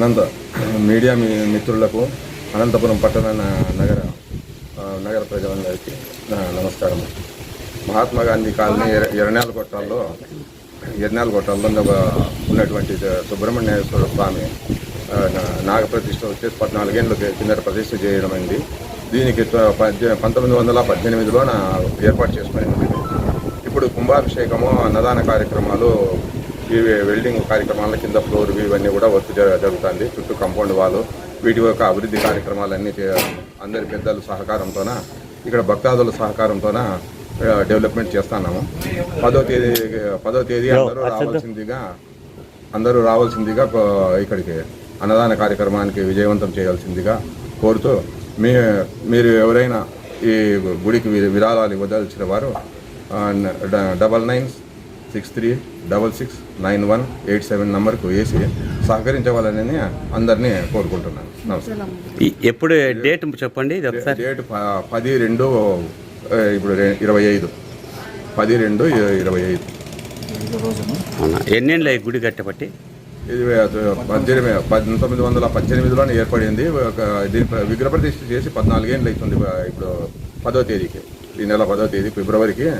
అనంత media మిత్రులకు అనంతపురం పట్టణ నగర నగర ప్రజలందరికీ నమస్కారం మహాత్మా గాంధీ కాలనీ ఎర- గొట్టాల్లో కొట్టాల్లో గొట్టాల్లో ఉన్నటువంటి సుబ్రహ్మణ్యేశ్వర స్వామి నాగప్రతిష్ఠ వచ్చేసి పద్నాలుగేళ్ళు కిందట ప్రతిష్ఠ చేయడం దీనికి పంతొమ్మిది వందల పద్దెనిమిదిలో ఏర్పాటు చేసుకునేది. ఇప్పుడు కుంభాభిషేకము అన్నదాన కార్యక్రమాలు ఇవి వెల్డింగ్ కార్యక్రమాల కింద ఫ్లోర్ ఇవన్నీ కూడా వర్క్ జరుగుతుంది. చుట్టూ కాంపౌండ్ వాళ్ళు వీటి యొక్క అభివృద్ధి కార్యక్రమాలన్నీ అందరి పెద్దల సహకారంతోన ఇక్కడ భక్తాదుల సహకారంతోన డెవలప్మెంట్ చేస్తున్నాము. పదో తేదీ పదో తేదీ అందరూ రావాల్సిందిగా అందరూ రావాల్సిందిగా ఇక్కడికి అన్నదాన కార్యక్రమానికి విజయవంతం చేయాల్సిందిగా కోరుతూ మీ మీరు ఎవరైనా ఈ గుడికి విరాళాలు ఇవ్వదలిచిన వారు double nine six three double six nine one eight seven నంబర్కు వేసి సహకరించవాలని అందరినీ కోరుకుంటున్నాను. నమస్కారం. ఈ- ఎప్పుడు డేట్ చెప్పండి డేట్ పది రెండు ఇప్పుడు ఇరవై ఐదు. పది రెండు ఇరవై ఐదు. ఎన్నేళ్ళు గుడి కట్టబట్టి? ఇది పద్దెనిమిది పంతొమ్మిది వందల పద్దెనిమిదిలోనే ఏర్పడింది. ఒక దీని విగ్రహ ప్రతిష్ఠ చేసి పద్నాలుగేళ్ళు అవుతుంది ఇప్పుడు పదో తేదీకి. ఈ నెల పదో తేదీ ఫిబ్రవరికి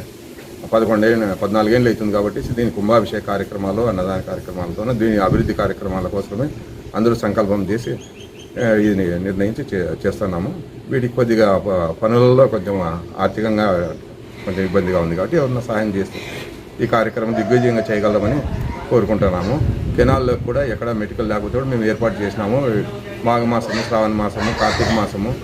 పదకొండేళ్ళు పద్నాలుగేళ్ళు అవుతుంది కాబట్టి దీని కుంభాభిషేక కార్యక్రమాలు అన్నదాన కార్యక్రమాలతో దీని అభివృద్ధి కార్యక్రమాల కోసమే అందరూ సంకల్పం చేసి ఇది నిర్ణయించి చే- చేస్తున్నాము. వీటికి కొద్దిగా ప- పనులలో కొంచెం ఆర్థికంగా కొంచెం ఇబ్బందిగా ఉంది కాబట్టి ఎవరన్నా సహాయం చేస్తే ఈ కార్యక్రమం దిగ్విజయంగా చేయగలమని కోరుకుంటున్నాము. కెనాల్లో కూడా ఎక్కడ మెడికల్ లేకపోతే కూడా మేము ఏర్పాటు చేసినాము. మాఘ మాసము శ్రావణ మాసము కార్తీక మాసము